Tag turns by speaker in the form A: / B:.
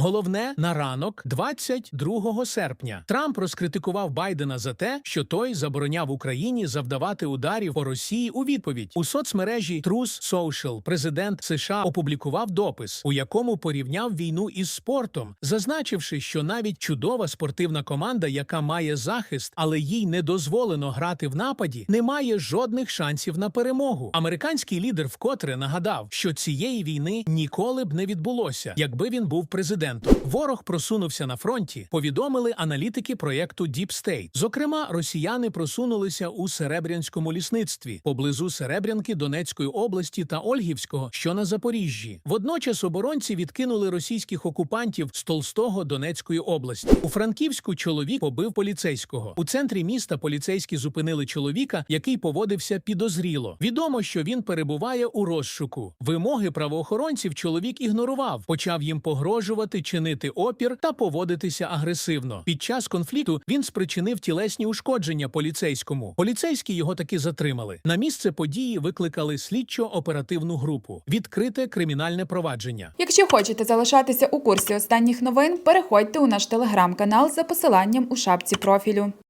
A: Головне на ранок, 22 серпня, Трамп розкритикував Байдена за те, що той забороняв Україні завдавати ударів по Росії у відповідь. У соцмережі Truth Social президент США опублікував допис, у якому порівняв війну із спортом, зазначивши, що навіть чудова спортивна команда, яка має захист, але їй не дозволено грати в нападі, не має жодних шансів на перемогу. Американський лідер вкотре нагадав, що цієї війни ніколи б не відбулося, якби він був президентом. Ворог просунувся на фронті. Повідомили аналітики проєкту Deep State. Зокрема, росіяни просунулися у Серебрянському лісництві поблизу Серебрянки Донецької області та Ольгівського, що на Запоріжжі. Водночас оборонці відкинули російських окупантів з Толстого Донецької області. У Франківську чоловік побив поліцейського. У центрі міста поліцейські зупинили чоловіка, який поводився підозріло. Відомо, що він перебуває у розшуку. Вимоги правоохоронців чоловік ігнорував, почав їм погрожувати, чинити опір та поводитися агресивно. Під час конфлікту він спричинив тілесні ушкодження поліцейському. Поліцейські його таки затримали. На місце події викликали слідчо-оперативну групу. Відкрите кримінальне провадження.
B: Якщо хочете залишатися у курсі останніх новин, переходьте у наш телеграм-канал за посиланням у шапці профілю.